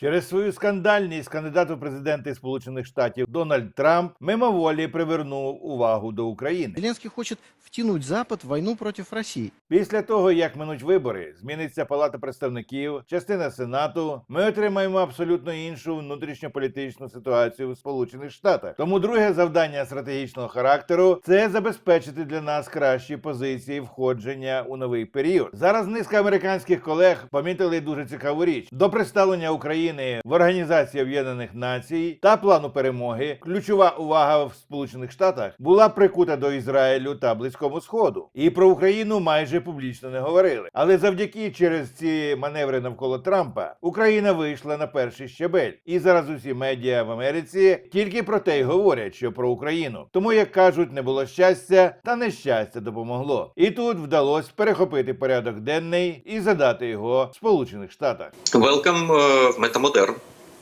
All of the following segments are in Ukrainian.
Через свою скандальність кандидат у президенти Сполучених Штатів Дональд Трамп мимоволі привернув увагу до України. Зеленский хочет втянуть Запад в войну против России. Після того, як минуть вибори, зміниться Палата представників, частина Сенату, ми отримаємо абсолютно іншу внутрішньополітичну ситуацію в Сполучених Штатах. Тому друге завдання стратегічного характеру це забезпечити для нас кращі позиції входження у новий період. Зараз низка американських колег помітили дуже цікаву річ до представлення України в Організації Об'єднаних Націй та плану перемоги. Ключова увага в Сполучених Штатах була прикута до Ізраїлю та Близькому Сходу. І про Україну майже публічно не говорили. Але завдяки через ці маневри навколо Трампа Україна вийшла на перший щебель. І зараз усі медіа в Америці тільки про те й говорять, що про Україну. Тому, як кажуть, не було щастя, та нещастя допомогло. І тут вдалося перехопити порядок денний і задати його в Сполучених Штатах. Велкам в метамодерн.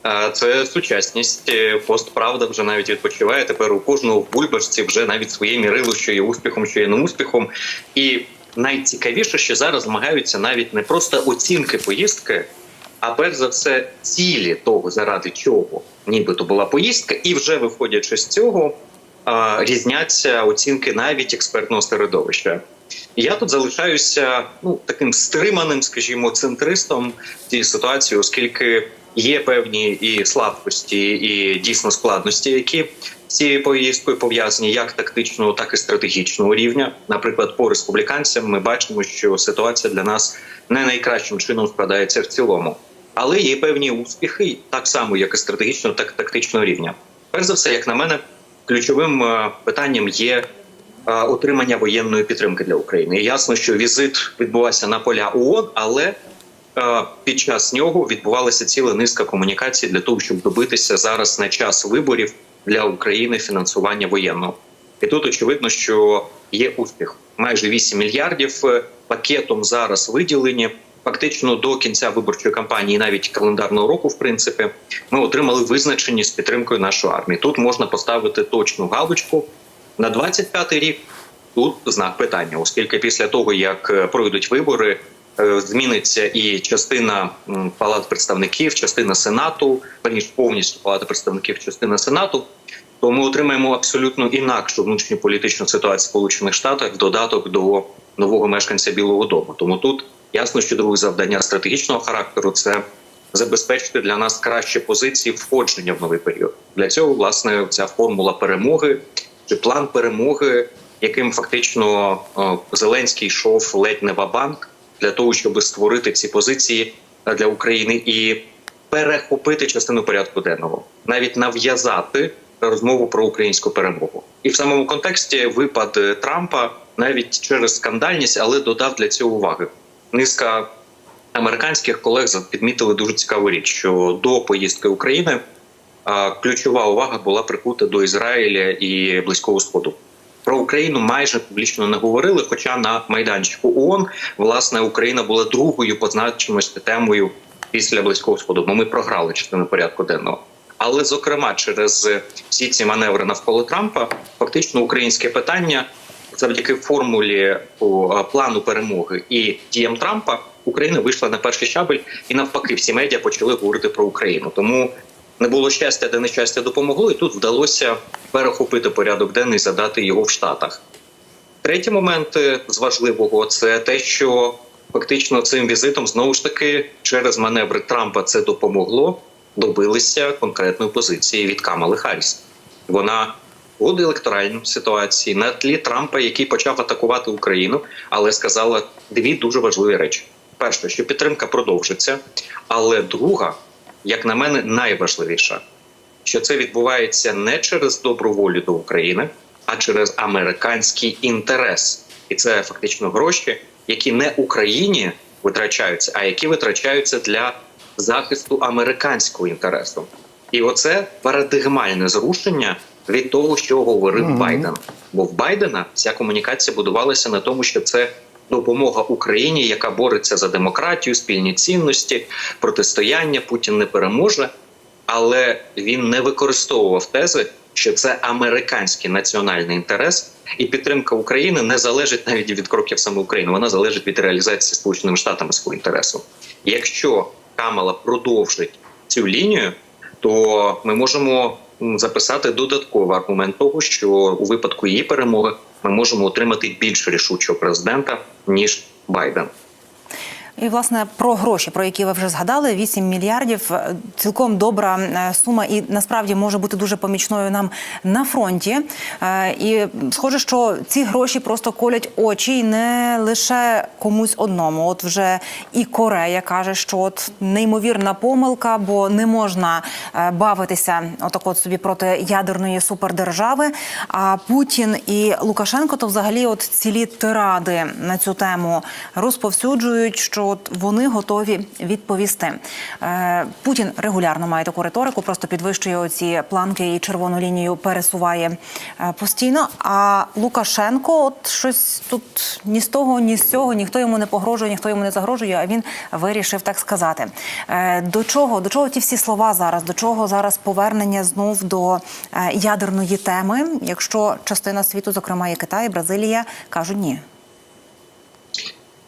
Е, Це сучасність. Е, Постправда вже навіть відпочиває. Тепер у кожного в бульбашці вже навіть своє мірило, що є успіхом, що є не успіхом. І найцікавіше, що зараз змагаються навіть не просто оцінки поїздки, а перш за все цілі того, заради чого нібито була поїздка, і вже виходячи з цього, різняться оцінки навіть експертного середовища. Я тут залишаюся ну таким стриманим, скажімо, центристом цій ситуації, оскільки є певні і слабкості, і дійсно складності, які з цією поїздкою пов'язані як тактичного, так і стратегічного рівня. Наприклад, по республіканцям ми бачимо, що ситуація для нас не найкращим чином складається в цілому, але є певні успіхи, так само як і стратегічного, так і тактичного рівня. Перш за все, як на мене, ключовим е, питанням є е, отримання воєнної підтримки для України. І ясно, що візит відбувався на поля ООН, але під час нього відбувалася ціла низка комунікацій для того, щоб добитися зараз на час виборів для України фінансування воєнного. І тут очевидно, що є успіх. Майже 8 мільярдів е, пакетом зараз виділені. Фактично до кінця виборчої кампанії, навіть календарного року, в принципі, ми отримали визначені з підтримкою нашої армії. Тут можна поставити точну галочку на 25-й рік. Тут знак питання, оскільки після того як е, пройдуть вибори, е, зміниться і частина м, палат представників, частина сенату, верніше повністю палата представників, частина сенату. То ми отримаємо абсолютно інакшу внутрішньополітичну ситуацію в Сполучених Штатах в додаток до нового мешканця Білого Дому. Тому тут ясно, що друге завдання стратегічного характеру це забезпечити для нас кращі позиції входження в новий період. Для цього власне ця формула перемоги чи план перемоги, яким фактично е, Зеленський йшов ледь не вабанк для того, щоб створити ці позиції е, для України і перехопити частину порядку денного, навіть нав'язати розмову про українську перемогу. І в самому контексті випад е, Трампа навіть через скандальність, але додав для цього уваги. Низка американських колег підмітили дуже цікаву річ, що до поїздки України ключова увага була прикута до Ізраїля і Близького Сходу. Про Україну майже публічно не говорили. Хоча на майданчику ООН власне Україна була другою по значимості темою після близького сходу. Бо ми програли частину порядку денного. Але зокрема, через всі ці маневри навколо Трампа, фактично українське питання завдяки формулі плану перемоги і діям Трампа Україна вийшла на перший щабель, і навпаки, всі медіа почали говорити про Україну. Тому не було щастя, де нещастя допомогло, і тут вдалося перехопити порядок денний, задати його в Штатах. Третій момент е, з важливого це те, що фактично цим візитом знову ж таки через маневри Трампа це допомогло добилися конкретної позиції від Камали Харріс. Вона в електоральній ситуації на тлі Трампа, який почав атакувати Україну, але сказала дві дуже важливі речі: перше, що підтримка продовжиться, але друга, як на мене, найважливіша, що це відбувається не через добру волю до України, а через американський інтерес, і це фактично гроші, які не Україні витрачаються, а які витрачаються для захисту американського інтересу. І оце парадигмальне зрушення від того, що говорив Мгм. Байден. Бо в Байдена вся комунікація будувалася на тому, що це допомога Україні, яка бореться за демократію, спільні цінності, протистояння. Путін не переможе, але він не використовував тези, що це американський національний інтерес, і підтримка України не залежить навіть від кроків саме України. Вона залежить від реалізації Сполученими Штатами свого інтересу. Якщо Камала продовжить цю лінію, то ми можемо записати додатковий аргумент того, що у випадку її перемоги ми можемо отримати більш рішучого президента ніж Байден. І власне про гроші, про які ви вже згадали, 8 мільярдів е, цілком добра е, сума, і насправді може бути дуже помічною нам на фронті. Е, І схоже, що ці гроші просто колять очі, і не лише комусь одному. От вже і Корея каже, що от неймовірна помилка, бо не можна бавитися отак от собі проти ядерної супердержави. А Путін і Лукашенко то взагалі от цілі тиради на цю тему розповсюджують, що от вони готові відповісти. Е, Путін регулярно має таку риторику, просто підвищує оці планки і червону лінію пересуває е, постійно. А Лукашенко, от щось тут ні з того, ні з цього, ніхто йому не погрожує, ніхто йому не загрожує. А він вирішив так сказати. Е, До чого до чого ті всі слова зараз? До чого зараз повернення знов до ядерної теми, якщо частина світу, зокрема і Китай, і Бразилія, кажуть ні.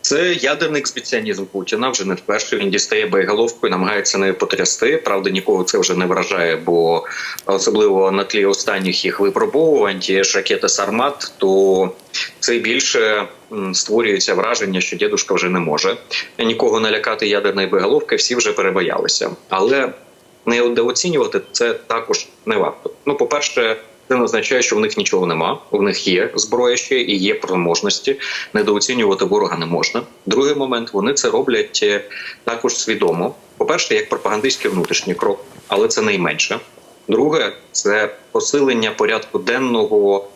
Це ядерний експедиціонізм Путіна. Вже не вперше він дістає боєголовку і намагається нею потрясти. Правда, нікого це вже не вражає, бо особливо на тлі останніх їх випробовувань, ті ж ракети Сармат, то це більше створюється враження, що дідушка вже не може нікого налякати ядерної боєголовки. Всі вже перебоялися, але недооцінювати це також не варто. Ну, по перше. Це не означає, що в них нічого нема. У них є зброя ще і є спроможності. Недооцінювати ворога не можна. Другий момент вони це роблять е, також свідомо. По перше, як пропагандистський внутрішній крок, але це найменше. Друге, це посилення порядку денного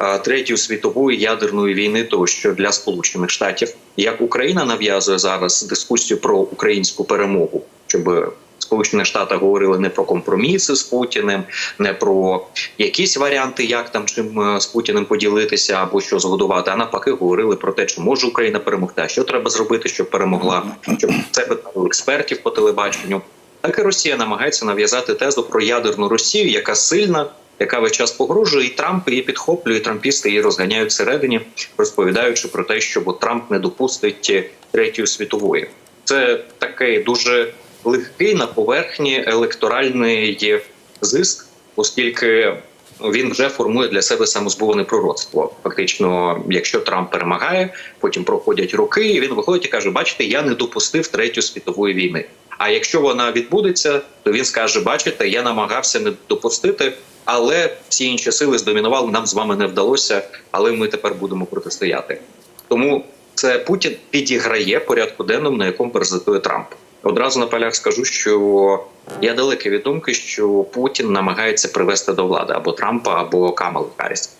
е, третьої світової ядерної війни, тощо для Сполучених Штатів. Як Україна нав'язує зараз дискусію про українську перемогу, щоб Сполучені Штати говорили не про компроміси з Путіним, не про якісь варіанти, як там чим е, з Путіним поділитися або що згодувати. А навпаки, говорили про те, чи може Україна перемогти, а що треба зробити, щоб перемогла, щоб це питали експертів по телебаченню. Так і Росія намагається нав'язати тезу про ядерну Росію, яка сильна, яка весь час погрожує, і Трамп її підхоплює, і трампісти її розганяють всередині, розповідаючи про те, що бо Трамп не допустить е, третьої світової. Це такий дуже легкий на поверхні електоральний зиск, оскільки він вже формує для себе самозбуване пророцтво. Фактично, якщо Трамп перемагає, потім проходять роки, і він виходить і каже: Бачите, я не допустив третю світової війни. А якщо вона відбудеться, то він скаже: Бачите, я намагався не допустити, але всі інші сили здомінували. Нам з вами не вдалося, але ми тепер будемо протистояти. Тому це Путін підіграє порядку денному, на якому президентує Трамп. Одразу на полях скажу, що я далекий від думки, що Путін намагається привести до влади або Трампа, або Камали Харріс.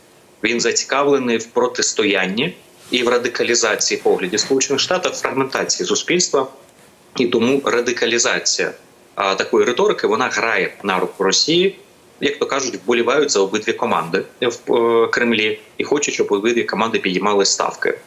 Він зацікавлений в протистоянні і в радикалізації поглядів Сполучених Штатів, фрагментації суспільства, і тому радикалізація а, такої риторики вона грає на руку Росії. Як то кажуть, вболівають за обидві команди в е, Кремлі і хочуть, щоб обидві команди підіймали ставки.